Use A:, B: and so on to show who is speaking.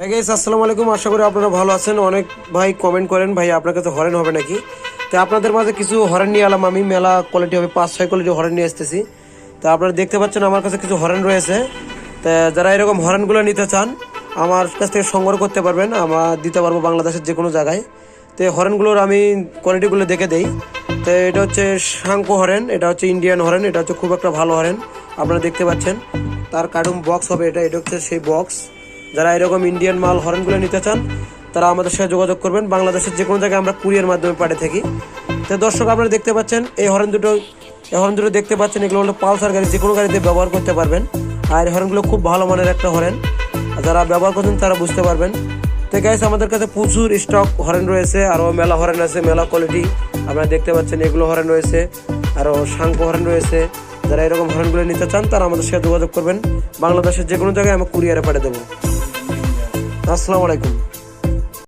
A: Guys আসসালামু আলাইকুম। আশা করি আপনারা ভালো আছেন। অনেক ভাই কমেন্ট করেন, ভাই, আপনার কাছে হরেন হবে নাকি? তো আপনাদের মাঝে কিছু হরেন নিয়ে এলাম আমি। মেলা কোয়ালিটি হবে, পাঁচ, ছয় কোয়ালিটি হরেন নিয়ে আসতেছি। তো আপনারা দেখতে পাচ্ছেন আমার কাছে কিছু হরেন রয়েছে। তো যারা এরকম হরেনগুলো নিতে চান, আমার কাছ থেকে সংগ্রহ করতে পারবেন। আমার দিতে পারব বাংলাদেশের যে কোনো জায়গায়। তো এই হরেনগুলোর আমি কোয়ালিটিগুলো দেখে দেই। তো এটা হচ্ছে শাঙ্কু হরেন, এটা হচ্ছে ইন্ডিয়ান হরেন, এটা হচ্ছে খুব একটা ভালো হরেন। আপনারা দেখতে পাচ্ছেন। তার কার্টুন বক্স হবে এটা এটা হচ্ছে সেই বক্স যারা এরকম ইন্ডিয়ান মাল হরেনগুলো নিতে চান, তারা আমাদের সাথে যোগাযোগ করবেন। বাংলাদেশের যে কোনো জায়গায় আমরা কুরিয়ার মাধ্যমে পাঠিয়ে থাকি। তো দর্শক, আপনারা দেখতে পাচ্ছেন, এই হরেন দুটো, এই হরেন দুটো দেখতে পাচ্ছেন, এগুলো হলো পালসার গাড়ি যে কোনো গাড়িতে ব্যবহার করতে পারবেন। আর এই হরেনগুলো খুব ভালো মানের একটা হরেন। যারা ব্যবহার করছেন, তারা বুঝতে পারবেন। তো গাইস আমাদের কাছে প্রচুর স্টক হরেন রয়েছে আরও মেলা হরেন আছে, মেলা কোয়ালিটি আপনারা দেখতে পাচ্ছেন, এগুলো হরেন রয়েছে আরও শাঙ্ক হরেন রয়েছে। যারা এরকম হরেনগুলো নিতে চান, তারা আমাদের সাথে যোগাযোগ করবেন। বাংলাদেশের যে কোনো জায়গায় আমরা কুরিয়ারে পাঠিয়ে দেবো। আসসালামু আলাইকুম।